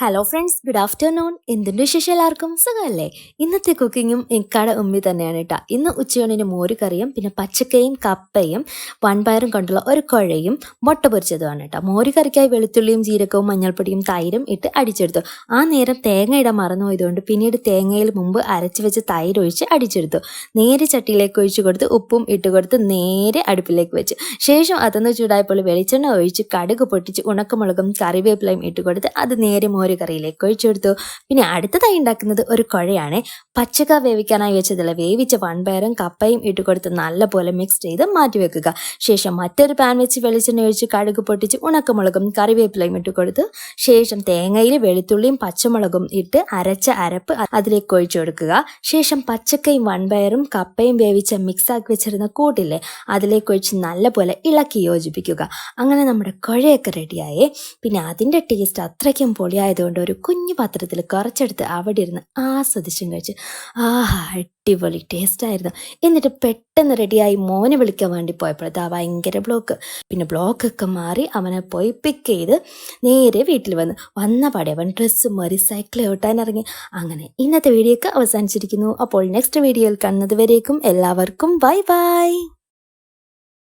Hello friends good afternoon എന്തുണ്ട് വിശേഷം എല്ലാവർക്കും? സുഖമല്ലേ? ഇന്നത്തെ കുക്കിങ്ങും ഇക്കാടെ ഉമ്മി തന്നെയാണ് കേട്ടോ. ഇന്ന് മോര് കറിയും പിന്നെ പച്ചക്കയും കപ്പയും വൺപയറും കൊണ്ടുള്ള ഒരു കുഴയും മുട്ട പൊരിച്ചതുമാണ് കേട്ടോ. മോര് കറിക്കായി വെളുത്തുള്ളിയും ജീരകവും മഞ്ഞൾപ്പൊടിയും തൈരും ഇട്ട് അടിച്ചെടുത്തു. ആ നേരം തേങ്ങ ഇടാൻ മറന്നുപോയതുകൊണ്ട് പിന്നീട് തേങ്ങയിൽ മുമ്പ് അരച്ച് വെച്ച് തൈര് ഒഴിച്ച് അടിച്ചെടുത്തു. നേരെ ചട്ടിയിലേക്ക് ഒഴിച്ച് കൊടുത്ത് ഉപ്പും ഇട്ട് കൊടുത്ത് നേരെ അടുപ്പിലേക്ക് വെച്ച്. ശേഷം അതൊന്ന് ചൂടായപ്പോൾ വെളിച്ചെണ്ണ ഒഴിച്ച് കടുക് പൊട്ടിച്ച് ഉണക്കമുളകും കറിവേപ്പിലയും ഇട്ട് കൊടുത്ത് അത് നേരെ മോര് കറിയിലേക്ക് ഒഴിച്ചെടുത്തു. പിന്നെ അടുത്തതായി ഉണ്ടാക്കുന്നത് ഒരു കുഴയാണ്. പച്ചക്ക വേവിക്കാനായി വെച്ചതിൽ വേവിച്ച വൺപയറും കപ്പയും ഇട്ട് കൊടുത്ത് നല്ലപോലെ മിക്സ് ചെയ്ത് മാറ്റി വെക്കുക ശേഷം മറ്റൊരു പാൻ വെച്ച് വെളിച്ചെണ്ണ ഒഴിച്ച് കടുക് പൊട്ടിച്ച് ഉണക്കമുളകും കറിവേപ്പിലയും ഇട്ട് കൊടുത്ത് ശേഷം തേങ്ങയിൽ വെളുത്തുള്ളിയും പച്ചമുളകും ഇട്ട് അരച്ച അരപ്പ് അതിലേക്ക് ഒഴിച്ചു കൊടുക്കുക ശേഷം പച്ചക്കയും വൺപയറും കപ്പയും വേവിച്ച മിക്സ് ആക്കി വെച്ചിരുന്ന കൂട്ടില്ലേ അതിലേക്ക് ഒഴിച്ച് നല്ലപോലെ ഇളക്കി യോജിപ്പിക്കുക. അങ്ങനെ നമ്മുടെ കുഴയൊക്കെ റെഡിയായേ പിന്നെ അതിന്റെ ടേസ്റ്റ് അത്രയ്ക്കും പൊളിയായതുകൊണ്ട് ഒരു കുഞ്ഞു പാത്രത്തിൽ കുറച്ചെടുത്ത് അവിടെ ഇരുന്ന് ആസ്വദിച്ചും കഴിച്ച്. ആഹാ അടിപൊളി ടേസ്റ്റായിരുന്നു എന്നിട്ട് പെട്ടെന്ന് റെഡിയായി മോനെ വിളിക്കാൻ വേണ്ടി പോയപ്പോഴത്തെ ആ ഭയങ്കര ബ്ലോക്ക് പിന്നെ ബ്ലോക്കൊക്കെ മാറി അവനെ പോയി പിക്ക് ചെയ്ത് നേരെ വീട്ടിൽ വന്ന്. വന്ന പാടെ അവൻ ഡ്രസ്സ് മാറി സൈക്കിൾ ഓട്ടാൻ ഇറങ്ങി. അങ്ങനെ ഇന്നത്തെ വീഡിയോ ഒക്കെ അവസാനിച്ചിരിക്കുന്നു. അപ്പോൾ നെക്സ്റ്റ് വീഡിയോയിൽ കാണുന്നത് എല്ലാവർക്കും ബൈ ബൈ